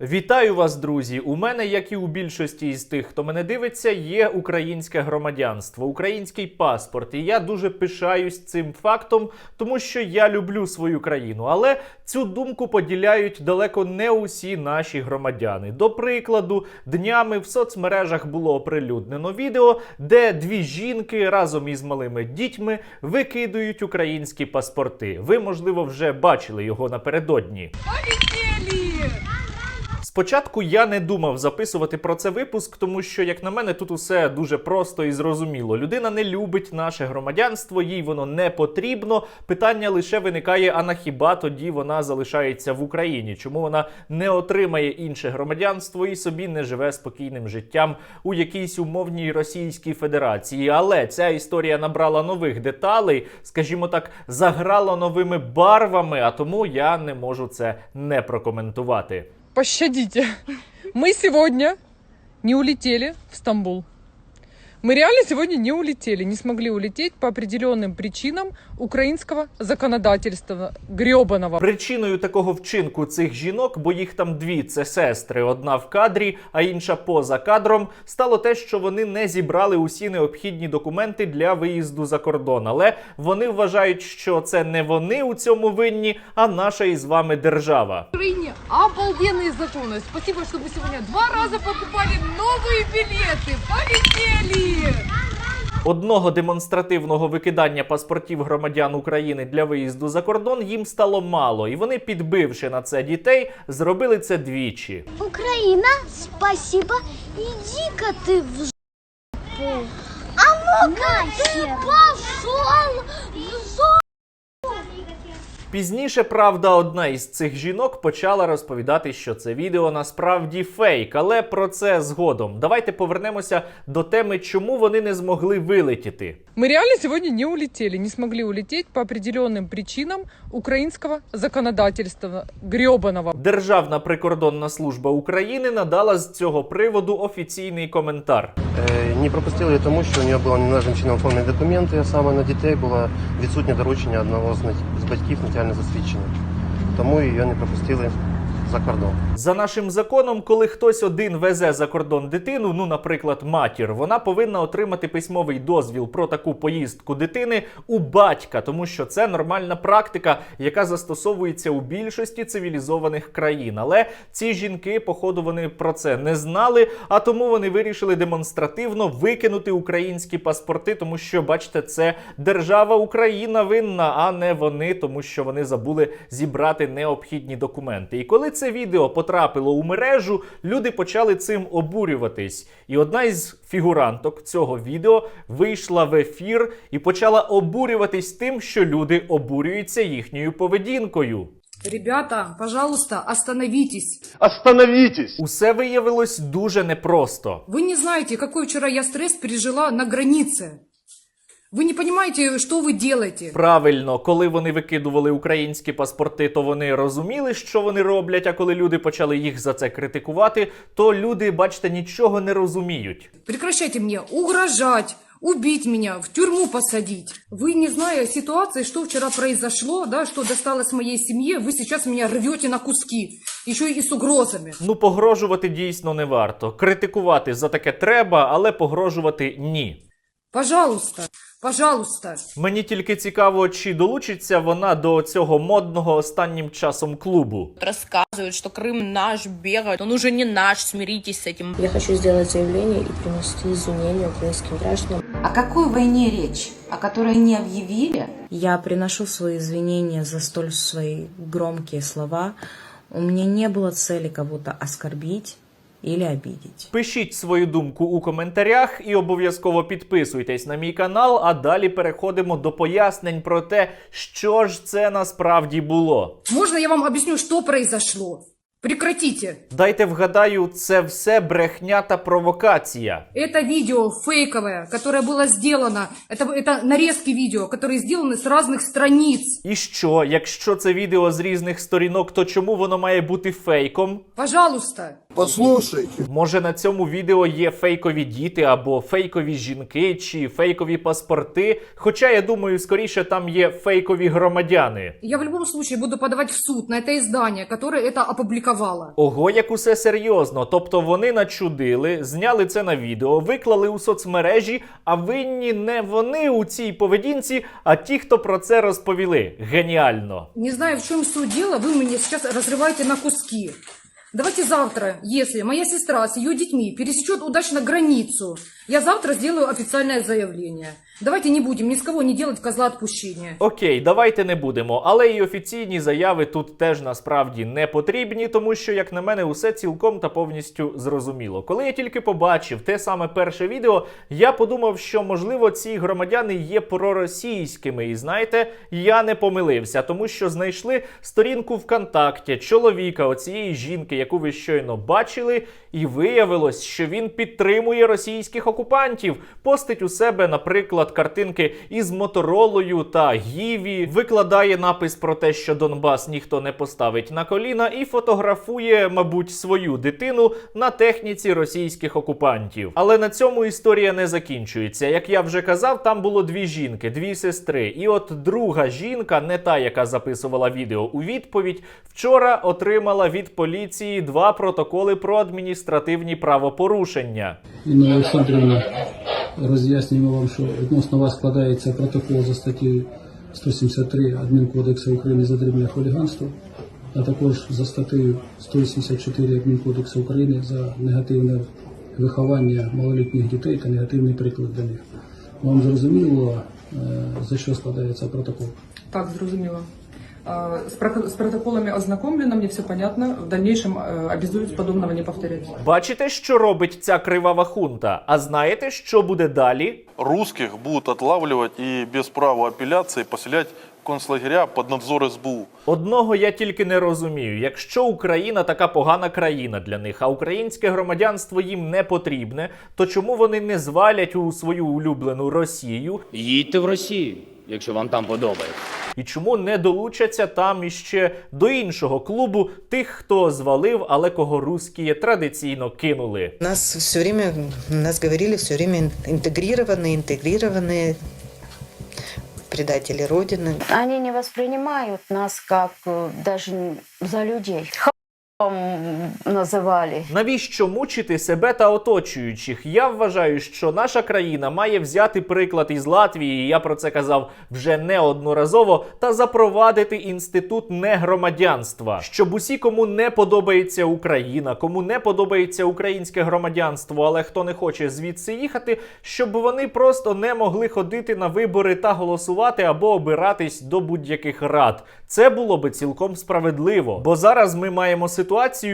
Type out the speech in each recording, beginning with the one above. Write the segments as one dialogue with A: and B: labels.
A: Вітаю вас, друзі! У мене, як і у більшості із тих, хто мене дивиться, є українське громадянство, український паспорт. І я дуже пишаюсь цим фактом, тому що я люблю свою країну. Але цю думку поділяють далеко не усі наші громадяни. До прикладу, днями в соцмережах було оприлюднено відео, де дві жінки разом із малими дітьми викидують українські паспорти. Ви, можливо, вже бачили його напередодні. Спочатку я не думав записувати про це випуск, тому що, як на мене, тут усе дуже просто і зрозуміло. Людина не любить наше громадянство, їй воно не потрібно. Питання лише виникає: а на хіба тоді вона залишається в Україні? Чому вона не отримає інше громадянство і собі не живе спокійним життям у якійсь умовній Російській Федерації? Але ця історія набрала нових деталей, скажімо так, заграла новими барвами, а тому я не можу це не прокоментувати.
B: Пощадите. Мы сегодня не улетели в Стамбул. Мы реально сегодня не улетели, не смогли улететь по определенным причинам украинского законодательства гребаного.
A: Причиною такого вчинку цих жінок, бо їх там дві це сестри, одна в кадрі, а інша поза кадром, стало те, що вони не зібрали усі необхідні документи для виїзду за кордон. Але вони вважають, що це не вони у цьому винні, а наша із вами держава.
B: В Украине обалденные законы. Спасибо, что вы сегодня два раза покупали новые билеты. Полетели!
A: Одного демонстративного викидання паспортів громадян України для виїзду за кордон їм стало мало, і вони, підбивши на це дітей, зробили це двічі.
C: Україна, спасіба, Иди-ка ти в жопу. А ну-ка ты пошел
A: Пізніше, правда, одна із цих жінок почала розповідати, що це відео насправді фейк, але про це згодом. Давайте повернемося до теми, чому вони не змогли вилетіти.
B: Мы реально сегодня не улетели, не смогли улететь по определенным причинам украинского законодательства гребаного.
A: Державна прикордонна служба України надала з цього приводу офіційний коментар.
D: Е, Не пропустили тому, що у нього були належним чином оформлені документи, а саме на дітей було відсутнє доручення одного з на- з батьків засвідчення. Тому її не пропустили за кордон.
A: За нашим законом, коли хтось один везе за кордон дитину, ну, наприклад, матір, вона повинна отримати письмовий дозвіл про таку поїздку дитини у батька, тому що це нормальна практика, яка застосовується у більшості цивілізованих країн. Але ці жінки, походу, вони про це не знали, а тому вони вирішили демонстративно викинути українські паспорти, тому що, бачите, це держава Україна винна, а не вони, тому що вони забули зібрати необхідні документи. І коли це відео потрапило у мережу, люди почали цим обурюватись. І одна із фігуранток цього відео вийшла в ефір і почала обурюватись тим, що люди обурюються їхньою поведінкою.
E: Ребята, пожалуйста, остановитесь.
D: Остановітесь!
A: Усе виявилось дуже непросто.
E: Вы не знаете, какой вчера я стресс пережила на границе. Вы не понимаете, что вы делаете.
A: Правильно, коли вони викидували українські паспорти, то вони розуміли, що вони роблять. А коли люди почали їх за це критикувати, то люди, бачите, нічого не розуміють.
E: Прекращайте мне угрожать, убить меня, в тюрьму посадить. Вы, не зная ситуации, что вчера произошло, да, что досталось моей семье, вы сейчас меня рвете на куски. Еще и с угрозами.
A: Ну, погрожувати дійсно не варто. Критикувати за таке треба, але погрожувати ні.
E: Пожалуйста, пожалуйста.
A: Мені тільки цікаво, чи долучиться вона до цього модного останнім часом клубу.
F: рассказывают, что Крым наш, бегают, он уже не наш, смиритесь с этим.
G: Я хочу сделать заявление и принести извинения украинским гражданам.
H: О какой войне речь? О которой не объявили?
G: Я приношу свои извинения за столь свои громкие слова. У меня не было цели кого-то оскорбить или обидеть.
A: Пишіть свою думку у коментарях і обов'язково підписуйтесь на мій канал. А далі переходимо до пояснень про те, що ж це насправді було.
E: Можно я вам объясню, что произошло? Прекратите.
A: Дайте вгадаю, це все брехня та провокація.
E: Это видео фейковое, которое было сделано. Это, это нарезки видео, которые сделаны с разных страниц.
A: І що, якщо це відео з різних сторінок, то чому воно має бути фейком?
E: Пожалуйста.
I: Послушайте.
A: Може на цьому відео є фейкові діти або фейкові жінки чи фейкові паспорти. Хоча я думаю, скоріше там є фейкові громадяни.
E: Я в любом случае буду подавать в суд на это издание, которое это опубликовало.
A: Ого, як усе серйозно. Тобто вони начудили, зняли це на відео, виклали у соцмережі, а винні не вони у цій поведінці, а ті, хто про це розповіли. Геніально.
E: Не знаю, в чем суть дела, вы меня сейчас разрываете на куски. Давайте завтра, если моя сестра с ее детьми пересечет удачно границу, я завтра сделаю официальное заявление. Давайте не будем ни с кого не делать козла отпущения.
A: Окей, давайте не будемо, але і офіційні заяви тут теж насправді не потрібні, тому що, як на мене, усе цілком та повністю зрозуміло. Коли я тільки побачив те саме перше відео, я подумав, що можливо ці громадяни є проросійськими. І знаєте, я не помилився, тому що знайшли сторінку ВКонтакті чоловіка, оцієї жінки, яку ви щойно бачили, і виявилось, що він підтримує російських окупантів, постить у себе, наприклад, картинки із моторолою та гіві, викладає напис про те, що Донбас ніхто не поставить на коліна, і фотографує, мабуть, свою дитину на техніці російських окупантів. Але на цьому історія не закінчується. Як я вже казав, там було дві жінки, дві сестри. І от друга жінка, не та, яка записувала відео у відповідь, вчора отримала від поліції два протоколи про адміністративні правопорушення.
J: Інна Олександрівна, роз'яснюємо вам, що відносно вас складається протокол за статтею 173 Адмінкодексу України за дрібне хуліганство, а також за статтею 184 Адмінкодексу України за негативне виховання малолітніх дітей та негативний приклад для них. Вам зрозуміло, е, за що складається протокол?
B: Так, зрозуміло. Прок- с протоколами ознакомлено, мне все понятно. В дальнейшем э, обязуюсь подобного не повторять.
A: Бачите, що робить ця кривава хунта? А знаєте, що буде далі?
K: русских будут отлавливать и без права апелляции поселять в концлагеря под надзор СБУ.
A: Одного я тільки не розумію. Якщо Україна така погана країна для них, а українське громадянство їм не потрібне, то чому вони не звалять у свою улюблену Росію
L: Їдьте в Росію, якщо вам там подобається.
A: і чому не долучаться там іще до іншого клубу тих, хто звалив, але кого русські традиційно кинули?
M: Нас все время, нас говорили все время интегрированные, интегрированные предатели Родины.
C: Они не воспринимают нас как э, даже за людей. Х**ом называли.
A: Навіщо мучити себе та оточуючих? Я вважаю, що наша країна має взяти приклад із Латвії. Я про це казав вже неодноразово, та запровадити інститут негромадянства, щоб усі, кому не подобається Україна, кому не подобається українське громадянство, але хто не хоче звідси їхати, щоб вони просто не могли ходити на вибори та голосувати або обиратись до будь-яких рад. Це було би цілком справедливо. Бо зараз ми маємо ситуацію,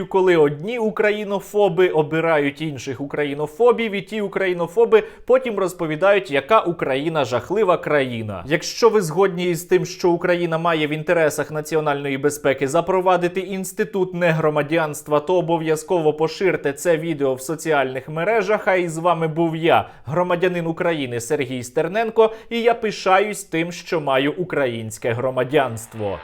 A: коли одні українофоби обирають інших українофобів, і ті українофоби потім розповідають, яка Україна жахлива країна. Якщо ви згодні із тим, що Україна має в інтересах національної безпеки запровадити інститут негромадянства, то обов'язково поширте це відео в соціальних мережах. А із вами був я, громадянин України Сергій Стерненко, і я пишаюсь тим, що маю українське громадянство.